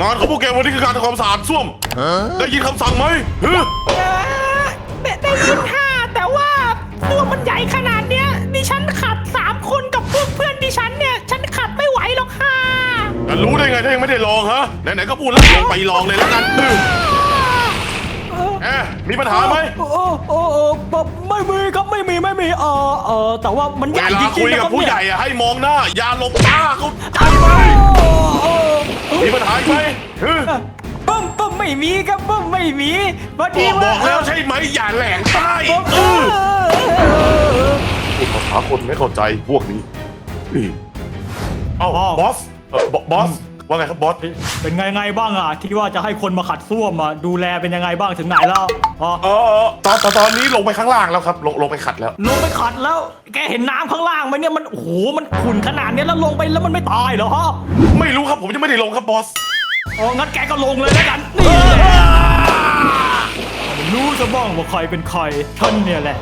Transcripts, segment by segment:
งานของพวกแกวันนี้คือการทำความสะอาดส้วม ได้ยินคำสั่งไหมฮึเอ่อได้ได้ยินค่ะแต่ว่าตัวมันใหญ่ขนาดเนี้ยดิฉันขัดสามคนกับพวกเพื่อนดิฉันเนี่ยฉันขัดไม่ไหวหรอกค่ะแต่รู้ได้ไงถ้ายังไม่ได้ลองฮะ ไหนๆก็พูดแล้วลองไปลองเลยแล้วกันฮึเออแอบมีปัญหาไหม โอ้โอ้โอ้โอ้แบบไม่มีครับไม่มีไม่มีเออเออแต่ว่ามันใหเวญ่จลาริคุงยๆนะกัครับบผู้เนี่ยใหญ่อะให้มองหน้า อย่าหลบตาเขาใจไหม หายไหมฮึปั๊มปุ๊มไม่มีครับปุ๊มไม่มีพอบดีอกบว่าอกแล้วใช่ไหมอย่าแหลงใต้ปั๊มเอเอออ พูดภาษาคนไม่เข้าใจพวกนี้อืมเอ้าบอสเอ่อบอส ว่าไงครับบอสเป็นไงไงบ้างอะที่ว่าจะให้คนมาขัดส้วมอะดูแลเป็นยังไงบ้างถึงไหนแล้วอ๋อเออเออตอนตอนตอนนี้ลงไปข้างล่างแล้วครับลงลงไปขัดแล้ว ลงไปขัดแล้ว แกเห็นน้ำข้างล่างไหมเนี่ยมันโอ้โหมันขุ่นขนาดเนี้ยแล้วลงไปแล้วมันไม่ตายเหรอฮะไม่รู้ครับผมยังไม่ได้ลงครับบอสอ๋องั้นแกก็ลงเลยแล้วกันนี่แหละรู้จะบ้างว่าใครเป็นใครฉันเนี่ยแหละ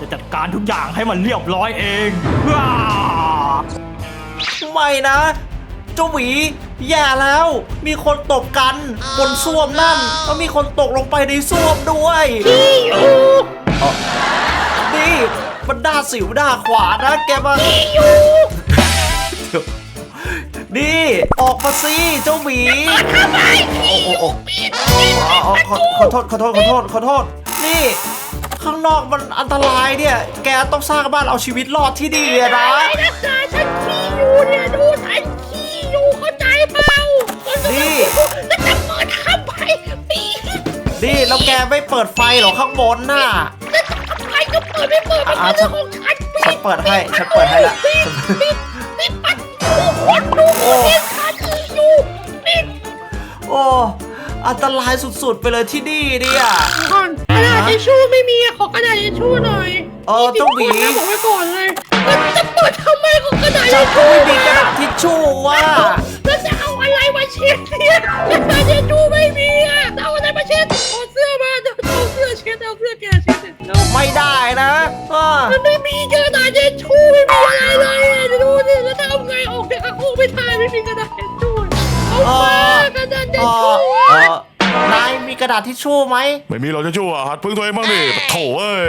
จะจัดการทุกอย่างให้มันเรียบร้อยเองว้า ไม่นะเจ้าหวี แย่แล้ว มีคนตบกันบนส้วมนั่นแล้วมีคนตกลงไปในส้วมด้วยพี่ยูนี่มันด้าสิวด้าขวานะแกมาพี่ยูนี่ออกมาสิเจ้าหมีโอ้โอ้โอ้อ๋อขอขอโทษขอโทษขอโทษขอโทษ นี่ ข้างนอกมันอันตรายเนี่ย แกต้องสร้างบ้านเอาชีวิตรอดที่ดีอะนะไอ้นักศึกษาฉันขี้อยู่เนี่ยดูฉันขี้ นี่แล้วจะเปิดทำไมปีนี่แล้วแกไม่เปิดไฟเหรอข้างบนน่ะ แล้วจะทำไมก็เปิดไม่เปิดมันอะเป็นเรื่องของฉันฉันเปิดให้ฉันเปิดให้ละ ปิดปิดปิดปัดดูคนดูคนเห็นฉันขี้อยู่ปิดโอ้อันตรายสุดๆไปเลยที่นี่เนี่ย ก่อนกระดาษทิชชู่ไม่มีขอกระดาษทิชชู่หน่อยเออต้องหวีนะบอกไว้ก่อนเลยแล้วจะเปิดทำไมของกระดาษฉัทินชก็ชู่ไม่มีกระนะดาษทิชชู่ว่าแล้วจะเอาอะไรมาเช็ดเนี่ยแล้วจะดูไม่มีอะเอาอะไรมาเช็ดเอาเสื้อมาจะเอาเสื้อเช็ดเอาเสื้อแกเช็ดเอาไม่ได้นะอ่ามันไม่มีกระดาษเช็ดชูไม่มีอะไรเลยอะดูดิแล้วจะเอาไงออกจากกระโคงไม่ได้ไม่มีกระดาษเช็ดชูเอามากระดาษเช็เอดอชู่อนายมีกระดาษทิชชู่ไหม ไม่มีเราจะชั่วหัดพึ่งตัวเองบ้างดิโถ่เอ้ย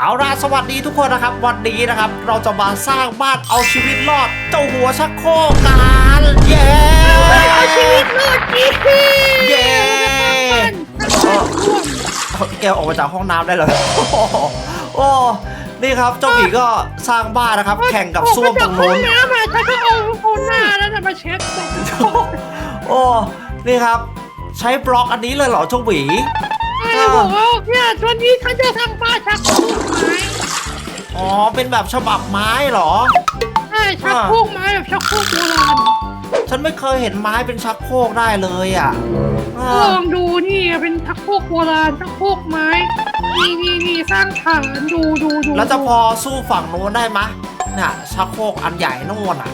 เอาล่ะสวัสดีทุกคนนะครับ วันนี้นะครับ เราจะมาสร้างบ้านเอาชีวิตรอด เจ้าหัวชักโครกกันเย้เอาชีวิตรอดดิเย้เออเอาแกออกมาจากห้องน้ำได้เลยโอ้โหโอ้นี่ครับเจ้าหมีก็สร้างบ้านนะครับ แข่งกับส้วมตรงนู้นออกมาจากห้องน้ำอะฉันก็เอาเอาหน้าแล้วนะมาเช็ดโอ้นี่ครับ ใช้บล็อกอันนี้เลยเหรอเจ้าหมี ไอ้บอกว่าเนี่ยวันนี้ฉันจะทำบ้านชักโครกไม้อ๋อ เป็นแบบฉบับไม้เหรอ ใช่ชักโครกไม้แบบชักโครกโบราณฉันไม่เคยเห็นไม้เป็นชักโครกได้เลยอะอ่าลองดูนี่เป็นชักโครกโบราณชักโครกไม้นี่นี่นี่สร้างฐานดูดูดูแล้วจะพอสู้ฝั่งโน้นได้ไหมะน่ะชักโครกอันใหญ่โน่นอะ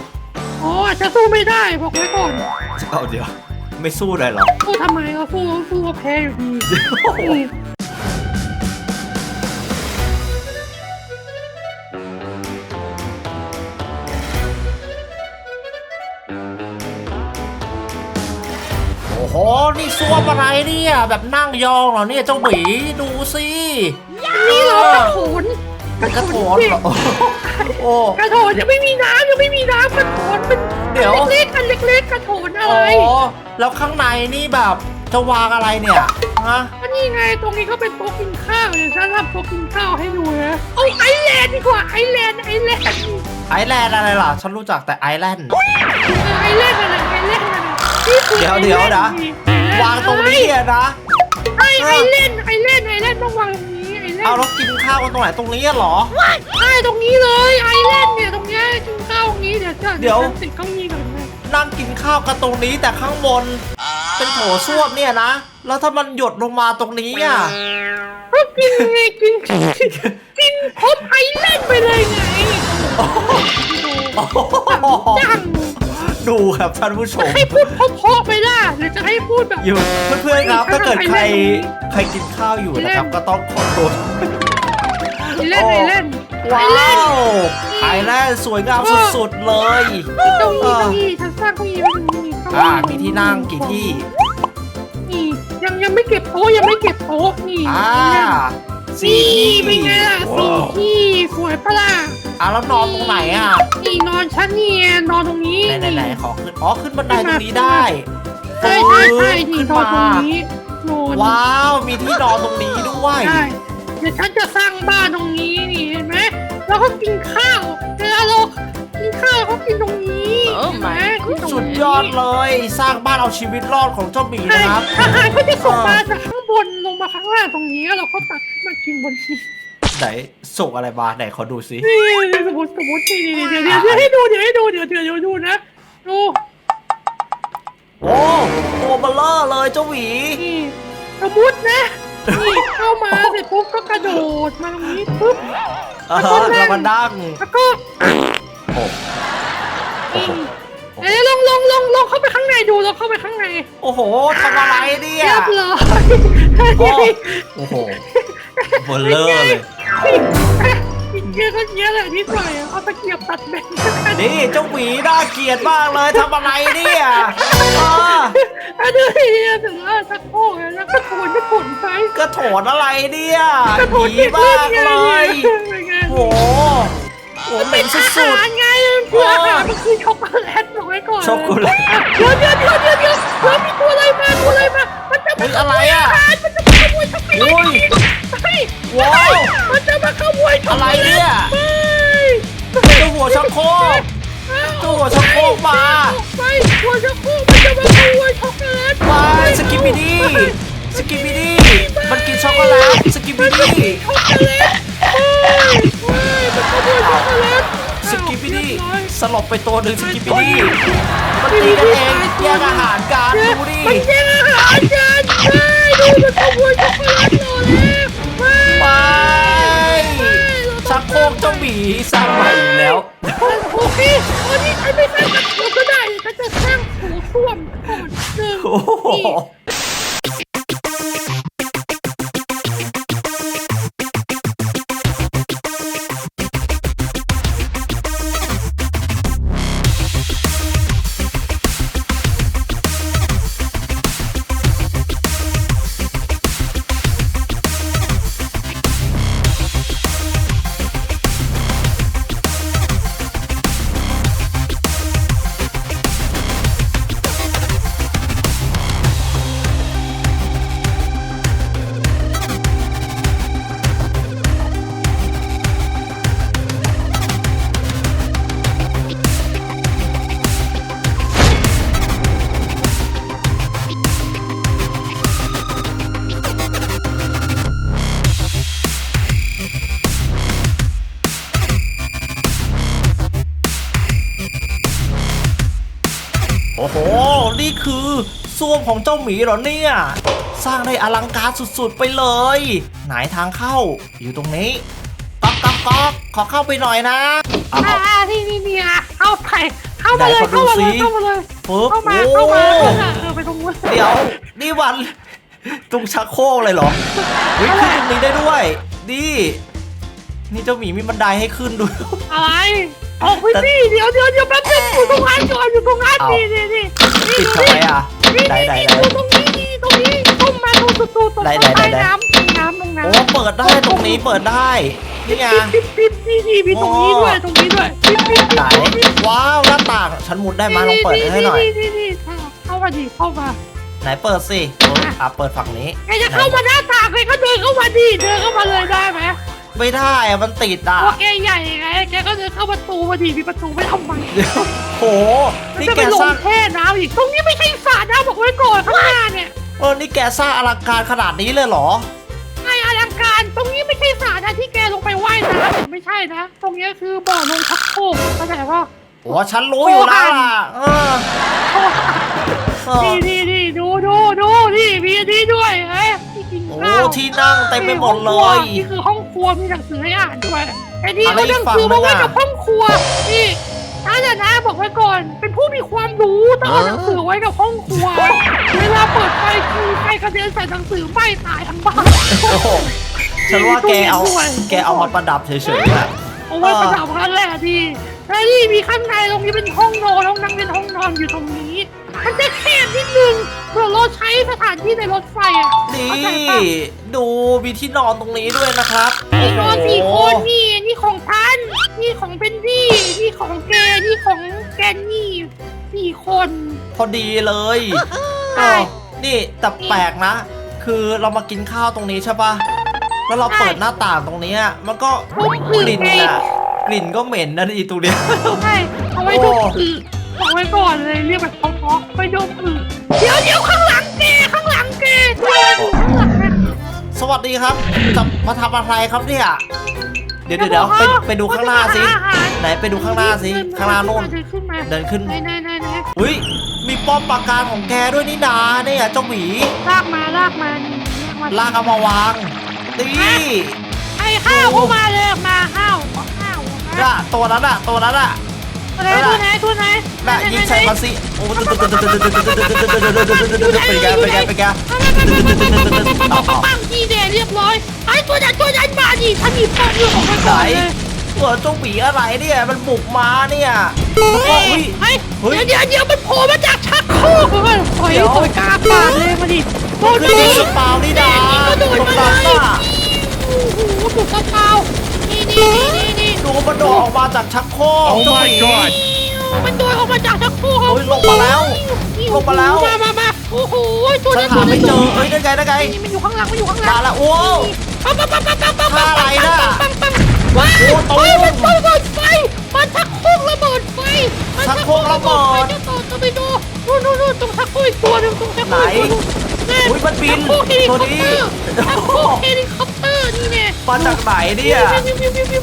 อ๋ออาจจะสู้ไม่ได้บอกไว้ก่อน เอาเดี๋ยว ไม่สู้เลยเหรอสู้ทำไมก็สู้สู้ก็แพ้อยู่ดีอืมโอ้โห นี่ซ่วมอะไรเนี่ย แบบนั่งยองเหรอเนี่ยเจ้าหมีดูสิ นี่เรากระโถน มันกระโถนเหรอโอ้กระโถนยังไม่มีน้ำยังไม่มีน้ำกระโถนเป็นเดี๋ยวอันเล็กๆอันเล็กๆกระโถนอะไรอ๋อแล้วข้างในนี่แบบจะวางอะไรเนี่ยฮะก็นี่ไงตรงนี้ก็เป็นโต๊ะกินข้าวเดี๋ยวฉันทำโต๊ะกินข้าวให้ดูนะเอาไอแลนด์ดีกว่าไอแลนด์ไอแลนด์ไอแลนด์อะไรล่ะฉันรู้จักแต่ไอแลนด์ไอแลนด์อะไรไอแลนด์อะไรนี่คือเดี๋ยวเดี๋ยวนะวางตรงนี้อะนะไอไอแลนด์ไอแลนด์ไอแลนด์ต้องวางตรงนี้ไอแลน เอาด์แล้วกินข้าวกันตรงไหนตรงนี้อะเหรอใช่ตรงนี้เลยไอแลนด์เนี่ยตรงเนี้ยกินข้าวตรงนี้เดี๋ยวจะเดี๋ยว ฉันติดเก้าอี้ก่อนนะนั่งกินข้าวกันตรงนี้แต่ข้างบน เป็นโถส้วมเนี่ยนะ แล้วถ้ามันหยดลงมาตรงนี้อะก็กินไงกินกินครบไอแลนด์ไปเลยไงจังดูครับท่านผู้ชม ให้พูดเพราะๆไปล่ะหรือจะให้พูดแบบ อยู่เพื่อนๆครับ ถ้าเกิดใครไอแลนด์ใครกินข้าวอยู่นะครับไอแลนด์ก็ต้องขอโท ษไอแลนด์ไอแลนด์ไอว้าแลนด์วไอแลนด์สวยงามสุดๆเลยเก้าอี้เก้าอี้ฉันสร้างเก้าอี้ไว้ตรงนี้เก้าอ่ามีที่นั่งกี่ที่นี่ยังยังไม่เก็บโต๊ะยังไม่เก็บโต๊ะนี่อ่านี่สี่ที่เป็นไงล่ะสี่ที่สวยปะล่ะอ่าแล้วนอนตรงไหนอะนี่นอนชั้นนี่นอนตรงนี้ไหนไหนไหนขอขึ้นอ๋อขึ้นบันไดตรงนี้ได้ใช่ใช่ใช่นี่ขึ้นนอนตรงมานี้นอนว้าวมีที่นอนตรงนี้ด้วย ใช่เดี๋ยวฉันจะสร้างบ้านตรงนี้นี่เห็นไหมแล้วก็กินข้าวเวลาเรากินข้าวเขากินตรงนี้เห็นไหมกินตรงนี้สุดยอดเลย สร้างบ้านเอาชีวิตรอดของเจ้าหมีใช่นะครับ อาหารก็จะส่งมาจากข้างบนลงมาข้างล่างตรงนี้แล้วเราก็ตักขึ้นมากินบนนี้ไหนส่งอะไรมาไหนขอดูสินี่สมมติสมมตินี่เดี๋ยวเดี๋ยวเดี๋ยวให้ดูเดี๋ยวให้ดูเดี๋ยวเดี๋ยวเดี๋ยวดูนะดูโอ้ตัวเบลเลอร์เลยเจ้าหมีนี่สมมตินะ นี่เข้ามาเสร็จปุ๊บก็กระโดดมาตรงนี้ปุ๊บเออแล้วก็นั่งแล้วมานั่งแล้วก็โอ้นี่เอ้ยลองลองลองลองเข้าไปข้างในดูลองเข้าไปข้างในโอ้โหทำอะไรเนี่ย เรียบร้อยโอ้โอ้โหเบลเลอร์เลย กินเยอะก็เยอะเลยนิดหน่อยเอาตะเกียบตัดแบ่งนี่เจ้าหมีน่าเกลียดมากเลยทำอะไรเนี่ยเอออันนี้เนี่ยถึงว่าสักโค้งแล้วก็โถนก็โถนไปกระโถนอะไรเนี่ยกระโถนหมีมากเลยเป็นไงโอ้โหโอ้โหเหม็นสุอาดหารไงมันคืออาหารมันคือช็อกโกแลตบอกไว้ก่อนช็อกโกแลต เดี๋ยวเดี๋ยวเดี๋ยวเดี๋ยวเดี๋ยวเดี๋ยวมีตัวอะไรมาตัวอะไรมามันจะเฮ้มายอะไรอะ มันจะมาขโมยช็อกโกแลตอุ้ยไม่ว้าว มัน จะมาขโมยช็อกอะโกไรแลตเนี่ยไม่เจ้าหัวชักโครกเจ้าหัวชักโครกมาไม่หัวชักโครกมันจะมาขโมยช็อกโกแลตมาสกิปปิดี้สกิปปิดี้มันกินช็อกโกแลตสกิปปิดี้ช็อกโกแลตไม่ไม่มันขโมยช็อกโกแลตสกิปปิดี้เรียบร้อยสลบไปตัวหนึ่งสกิปปิดี้มันตีกันเองแย่งอาหารกันดูดิ โอเคอันนี้ฉันไม่สร้างกระโถนก็ได้ก็จะสร้างหูส้วมก่อนหนึ่งโอ้โห นี่ ของเจ้าหมีเหรอเนี่ย สร้างได้อลังการสุดๆไปเลย ไหนทางเข้าอยู่ตรงนี้ก๊อกก๊อกก๊อกขอเข้าไปหน่อยนะอ้าวอ่านี่นี่นี่อะเข้าไปเข้ามาเลยไหนขอดูเข้ามาเลยสิเข้ามาเลยปึ๊บเข้ามาโอ้เข้ามาเข้ามาเออไปตรงนู้นเดี๋ยวนี่วันตรงชักโครกเลยเหรอเฮ้ยขึ้นตรงนี้ได้ด้วยนี่นี่เจ้าหมีมีบันไดให้ขึ้นด้วยอะไรออกไปสิเดี๋ยวเดี๋ยวเดี๋ยวแป๊บนึงอยู่ตรงนั้นก่อนอยู่ตรงนั้นเอานี่นี่นี่ปิดทำไมอะ นี่ไหนไหนนี่ไหนดูตรงนี้นี่ตรงนี้ต้มมาตรงประตูตรงไหนใต้ไหนไหนน้ำตรงน้ำตรงน้ำโอ้เปิดได้ตรงนี้เปิดได้นี่ไง ปิดปิดปิดนี่นี่มีตรงนี้ด้วยตรงนี้ด้วยปิดปิดปิดไหนว้าวหน้าต่างฉันมุดได้ไหมาลองเปิดให้หน่อยนี่นี่นี่เข้ามาดิเข้ามาไหนเปิดสิเอออะเปิดฝั่งนี้ไงจะเข้ามาหน้าต่างเลยก็เดินเข้ามาดิเดินเข้ามาเลยได้ไหม ไม่ได้อะมันติดอะตัวแกใหญ่ไงแกก็เดินเข้าประตูมาดิมีประตูไม่ทำไมโห นี่จะแกไปลสร้างงแช่น้ำอีกตรงนี้ไม่ใช่สระน้ำบอกไว้ก่อนข้างหน้าเนี่ยเออ นี่แกสร้างอลังการขนาดนี้เลยเหรอ ไออลังการตรงนี้ไม่ใช่สระนะที่แกลงไปว่ายน้ำเนี่ยไม่ใช่นะ ตรงนี้คือบ่อลงชักโครกเข้าใจป่ะ โอ้ฉันรู้อยู่แล้วล่ะเออเออนี่นี่นี่ดูดูดูนี่มีอันนี้ด้วยเอ้ยที่ กินโอ้ข้าวที่นั่งเต็มไปหมดเลย นี่คือห้องครัวมีหนังสือให้อ่านด้วยไอ้นี่อะไรก็หนังสือฝั่มางนึไว้งอะกับห้องครัวนี่ถ้าจะนะบอกไว้ก่อน เป็นผู้มีความรู้ต้องเอาหนังสือไว้กับห้องครัว เวลาเปิดไฟคือไฟกระเด็นใส่หนังสือไหม้ตายทั้งบ้านโอ้โหฉันว่าแกเอา แกเอามาประดับเฉยๆอะ เอาไว้ประดับกันแหละดีแล้วนี่มีข้างในตรงนี้เป็นห้องนอนห้องนั่งเป็นห้องนอนอยู่ตรงนี้ มันจะแคบนิดนึงเผื่อเราใช้สถานที่ในรถไฟอะนี่เข้าใจปะดูมีที่นอนตรงนี้ด้วยนะครับมีนอนสี่โอ้คโหนนี่นี่ของท่านนี่ของเบนดี้นี่ของแกนี่ของแกนนี่สี่คน พอดีเลยใช่เออนี่แต่แปลกนะ คือเรามากินข้าวตรงนี้ใช่ปะแล้วเราเปิดหน้าต่างตรงเนี้ยมันก็ต้มกอึ่งลิ่นไงอะกลิ่นก็เหม็นนะอีตรงเนี้ย ใช่เอาไว้โอ้ดมอึ เอาไว้ก่อนเลยเรียกแบบเพาะๆไปดมอึเดี๋ยวเดี๋ยวข้างหลังแกข้างหลังแกเดินอยู่ข้างหลังนะสวัสดีครับจะมาทำอะไรครับเนี่ย เดี๋ยวเดี๋ยวเดี๋ยวไปไปดูข้างหน้าสิ ไหนไปดูข้างหน้าสิ ข้างหน้าโน่น เดินขึ้นมาเดินขึ้น ไหนไหนไหนไหนอุ้ย มีป้อมปราการของแกด้วยนี่นาเนี่ยเจ้าหมี ลากมาลากมานี่ลากมาลากเอามาวางนี่ไอ้ข้าวเข้ามาเลยมาข้าวข้าวน่ะตัวนั้นอะตัวนั้นอะอะ ไรตัวไหนตัวไหนน่ะยิงใส่มาสิโอ้เป็นไงเป็นไงเป็นไงปังทีเดียเรียบร้อยไอ้ตัวนั้นตัวนั้นมาดิถ้ามีป้อมเรื่องของมันไหนก่อนเลยตัวเจ้าหมีอะไรเนี่ยมันบุกมาเนี่ยแล้วก็เฮ้อุ้ยยเดี๋ยวเดี๋ยวเดี๋ยวมันโผล่มาจากชักโครกเลยถอยถอยกาปาดเลยมาดิโดนคือดิยิงสปาวนี่ดานี่ก็โดนตรงมานั้นเลยน่ะโอ้โหถูกกระเป๋านี่นี่นี่ นี่ดูมันโดดออกมาจากชักโครก Oh เจ้าห my มี god มันโดนออกมาจากชักโครกโอ้ยลงมาแล้วลงมาแล้ว มามามาโอ้โหตัวฉันนั้นหาไม่เจอเอ้ยได้ไงได้ไง นี่มันอยู่ข้างหลังมันอยู่ข้างหลังมาละโอ้ปั๊มปั๊มปั๊มปั๊มปั๊มปั๊มท่าอะไรน่ะปั๊มปั๊มว้ายโอ้ตูมเฮ้ยมันระเบิดไฟมันชักโครกระเบิดไฟมันชักโครกระเบิดไฟจะต่อจะไปดูนู่นนู่นนู่นตรงชักโครกอีกตัวหนึงตรงชักโครกไหนอีกตัวหนึ่งอุ๊ยมันบินชักโครกเฮลิคอปเตอร์ตัวนี้ ชักโครกเฮลิคอปเตอร์ นี่แน่มาจากไหนเนี่ย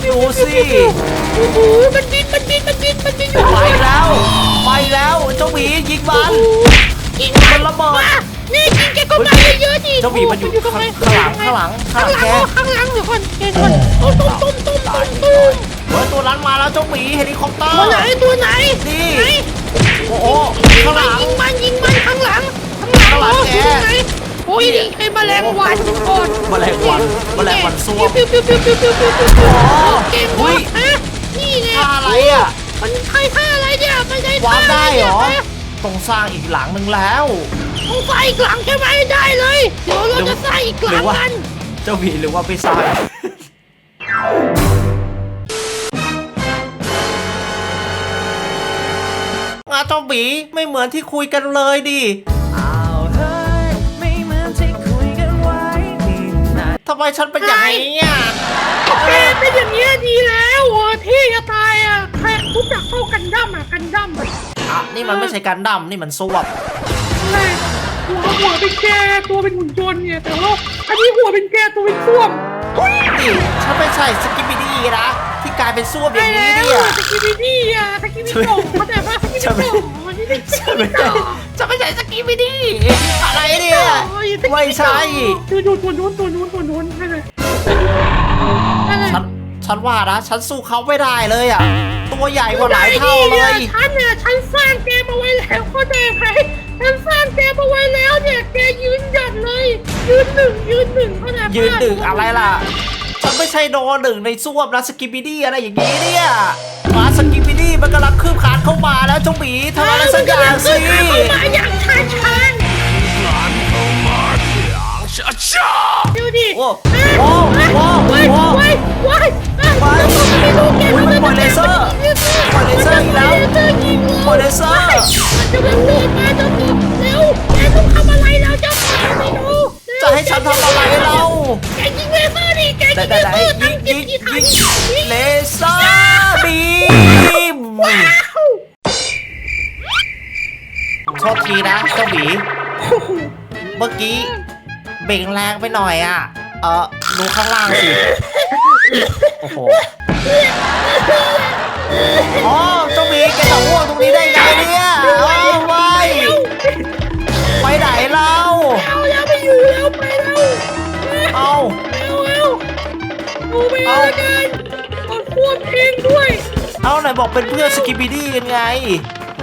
ดูสิโอ้โหมันบินมันบินมันบินมันบินอยู่ไปแล้ว ไปแล้วเจ้าหมียิงมันกินมันระเบิดมานี่กินแกก็มาเยอะๆดิเจ้าหมีมันอยู่ตรงไหนข้างหลังข้างหลังข้างหลังแกข้างหลังเดี๋ยวก่อนเดี๋ยวก่อนตุ้มตุ้มตุ้มตุ้มตุ้มเฮ้ยตัวนั้นมาแล้วเจ้าหมีเฮลิคอปเตอร์ตัวไหนตัวไหนนี่ไหนโอ้โหยิงข้างหมันลังยิงมันยิงมันข้างหลังข้างหลังข้างหลังแก ตัวไหนโอ้ยนี่ให้แมลงวันก่อนแมลงวันแมลงวันส้วมปิ้วปิ้วปิ้วปิ้วปิ้วปิ้วปิ้วปิ้วเก่งอุ๊ว่ะยฮะนี่ไงท่าอะไรอะมันใครท่าอะไรเนี่ยไม่ได้วาท่าร์ปได้เหรอนี่ยต้องสร้างอีกหลังหนึ่งแล้วต้องใส่อีกหลังใช่ไหมได้เลยเดี๋ยวเราจะใส่อีกหหลัรืงอว่ากันเจ้าหมีหรือว่าไม่สร้างงาเจ้าหมีไม่เหมือนที่คุยกันเลยดิ ไมฉันเป็นอย่างนี้อะแกเป็นอย่างนี้ยดีแล้วโอ้ที่จะตายอะแค่ทุกอย่างเข้ากันดั้มอะกันดั้มอะอะนี่มันไม่ใช่การดั้มนี่มันส้วมแม่หัวหัวเป็นแกตัวเป็นหุ่นยนต์เนี่ยแต่ว่าอันนี้หัวเป็นแกตัวเป็นส้วมนี่ฉันไม่ใช่สกิปปิดี้นะ ที่กลายเป็นส้วมอได้ย่างนี้แล้วเนี่ย สกิบิดี้อะสกิบิโด่เข้าใจปะสกิบิฉันไม่โด่อันนี้เป็นสฉันกิไม่บิใช่โด่ฉันไม่ใช่สกิปปิดี้อะไรเนี่ยไม่ใช่ดูดูตัวนู้นตัวนู้นตัวนู้นนั่นเลยนั่นเลยฉันฉันว่านะ ฉันสู้เขาไม่ได้เลยอะ ตัวใหญ่กว่าหลายเท่าเลยฉันเนี่ยฉันสร้างเกมเอาไว้แล้วเข้าใจไหมฉันสร้างเกมเอาไว้แล้วเนี่ยแกยืนหยัดเลย ยืนหนึ่งยืนหนึ่งเข้าใจปะยืนหนึ่งอะไรล่ะ ฉันไม่ใช่โดนหนึ่งในส้วมนะสกิปปิดี้อะไรอย่างนี้เนี่ยมาสกิปปิดี้มันกำลังคืบคลานเข้ามาแล้วเจ้าหมีทำอะไรสักอย่างสิเข้ามาอย่างช้าช้าดูดิโอ้โอ้โอ้ว้ายโอ้ว้ายว้ายว้ายไม่รู้แกอุ๊ยมันปล่อยเลเซอร์ปล่อยเลเซอร์อีกแล้วเลเซอร์ยิงโอเลเซอร์มันจะเป็นเลือดมาเจ้าตัวเร็วแกต้องทำอะไรแล้วเจ้าตัวไม่รู้จะให้ฉันทำอะไรเราแกยิ ได้ได้ได้อร์ตั้ยิงยิงยิงเลเซอร์บีมว้าวโทษทีนะเจ้าหมีเมื่อกี้เบ่งแรงไปหน่อยอะ เออดูข้างล่างสิ โอ้โหอ๋อเจ้าหมีแกจะอ้วกตรงนี้ได้ไงเนี่ย เอาไหนบอกเป็นเพื่อนสกิปปิดี้กันไง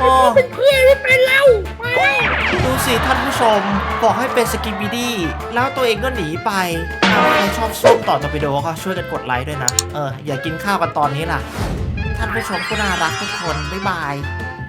อ๋อเป็นเพื่อนไม่เป็นแล้วไปแล้วดูสิท่านผู้ชมบอกให้เป็นสกิปปิดี้แล้วตัวเองก็หนีไปถ้าใครชอบส้มต่อจะไปดูก็ช่วยกันกดไลค์ด้วยนะ เอออย่ากินข้าวกันตอนนี้ล่ะ ท่านผู้ชมก็น่ารักทุกคน บ๊ายบาย